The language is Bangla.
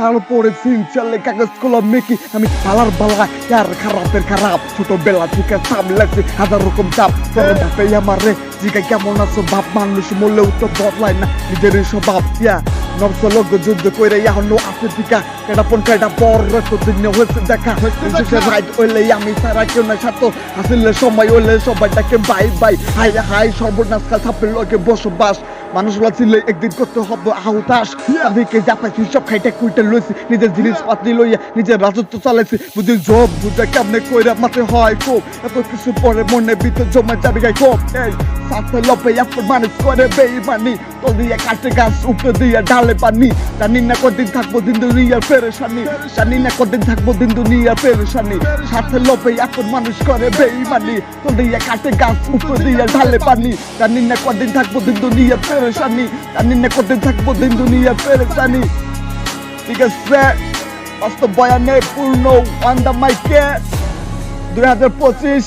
তারপরে সিনচালে কাগজ কলম মেকি আমি বালার বালা আর খারাপের খারাপ। ছোটবেলা থেকে সামলাছি হাজার রকম চাপ। তোর বাপে আমার রে জিগা কেমন আছো বাপ? মানুষ মরলেও তো বদলায় না নিজের স্বভাব ইয়া নবস লোক যুদ্ধ করে এখনও আছে টিকা কেটা পন পর হয়েছে দেখা। হয়েছে রাইট হইলে আমি সারা কেউ না সাথে। আসলে সময় হইলে সবাই ডাকে বাই বাই। হাই হাই সর্বনাশ সাপের লোকে বসবাস। মানুষগুলা ছিল একদিন করতে হবে আহতাস তাদেরকে যা পাইছি সব খাইটা কুইটা লইছি। নিজের জিনিসপাতি লইয়া নিজের রাজত্ব চালাইছি। বুঝি জব বুঝে কেমনে কইরা মাঠে হয় খুব এত কিছু পরে মনে ভিতর জমা যাবে গাই খুব এই সাথে লপে এখন মানুষ করে বেইমানি। তো দিয়ে কাটে গাছ উপরে দিয়ে ঢালে পানি। জানি না কদিন থাকব দিন দুনিয়ার পেরেশানি। জানি না কদিন থাকব দিন দুনিয়ার পেরেশানি। সাথে লপে এখন মানুষ করে বেইমানি। তো দিয়ে কাটে গাছ উপরে দিয়ে ঢালে পানি। জানি না কদিন থাকব দিন দুনিয়ার পেরেশানি। জানি না কদিন থাকব দিন দুনিয়ার পেরেশানি। ঠিক আছে, বাস্তব বয়ানে পূর্ণ ওয়ান দ্য মাইকে। দুই হাজার পঁচিশ